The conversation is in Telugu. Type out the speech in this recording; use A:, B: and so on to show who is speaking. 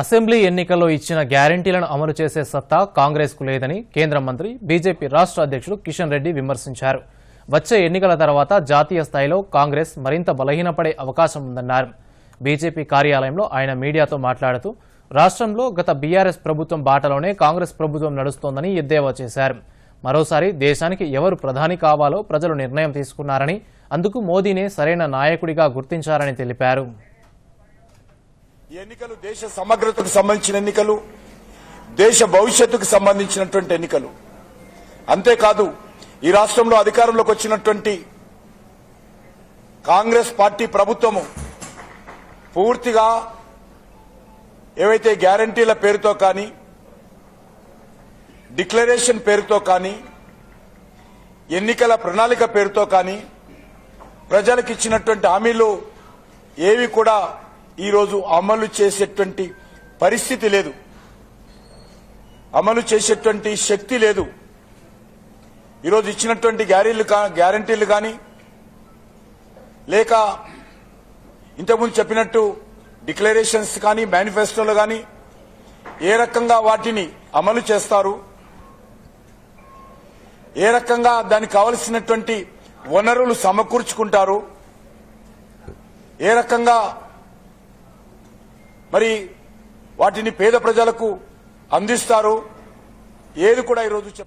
A: అసెంబ్లీ ఎన్నికల్లో ఇచ్చిన గ్యారంటీలను అమలు చేసే సత్తా కాంగ్రెస్కు లేదని కేంద్ర మంత్రి బీజేపీ రాష్ట్ర అధ్యక్షుడు కిషన్ రెడ్డి విమర్శించారు. వచ్చే ఎన్నికల తర్వాత జాతీయ స్థాయిలో కాంగ్రెస్ మరింత బలహీనపడే అవకాశం ఉందన్నారు. బీజేపీ కార్యాలయంలో ఆయన మీడియాతో మాట్లాడుతూ రాష్ట్రంలో గత బీఆర్ఎస్ ప్రభుత్వం బాటలోనే కాంగ్రెస్ ప్రభుత్వం నడుస్తోందని ఎద్దేవా చేశారు. మరోసారి దేశానికి ఎవరు ప్రధాని కావాలో ప్రజలు నిర్ణయం తీసుకున్నారని అందుకు మోదీనే సరైన నాయకుడిగా గుర్తించారని తెలిపారు.
B: ఈ ఎన్నికలు దేశ సమగ్రతకు సంబంధించిన ఎన్నికలు దేశ భవిష్యత్తుకు సంబంధించినటువంటి ఎన్నికలు. అంతేకాదు ఈ రాష్ట్రంలో అధికారంలోకి వచ్చినటువంటి కాంగ్రెస్ పార్టీ ప్రభుత్వము పూర్తిగా ఏవైతే గ్యారంటీల పేరుతో కానీ డిక్లరేషన్ పేరుతో కానీ ఎన్నికల ప్రణాళిక పేరుతో కానీ ప్రజలకు ఇచ్చినటువంటి హామీలు ఏవి కూడా ఈరోజు అమలు చేసేటువంటి పరిస్థితి లేదు. అమలు చేసేటువంటి శక్తి లేదు. ఈరోజు ఇచ్చినటువంటి గ్యారీలు గ్యారంటీలు కానీ లేక ఇంతకుముందు చెప్పినట్టు డిక్లరేషన్స్ కానీ మేనిఫెస్టోలు కానీ ఏ రకంగా వాటిని అమలు చేస్తారు? ఏ రకంగా దానికి కావలసినటువంటి వనరులు సమకూర్చుకుంటారు? ఏ రకంగా మరి వాటిని పేద ప్రజలకు అందిస్తారు. ఏది కూడా ఈరోజు చెప్ప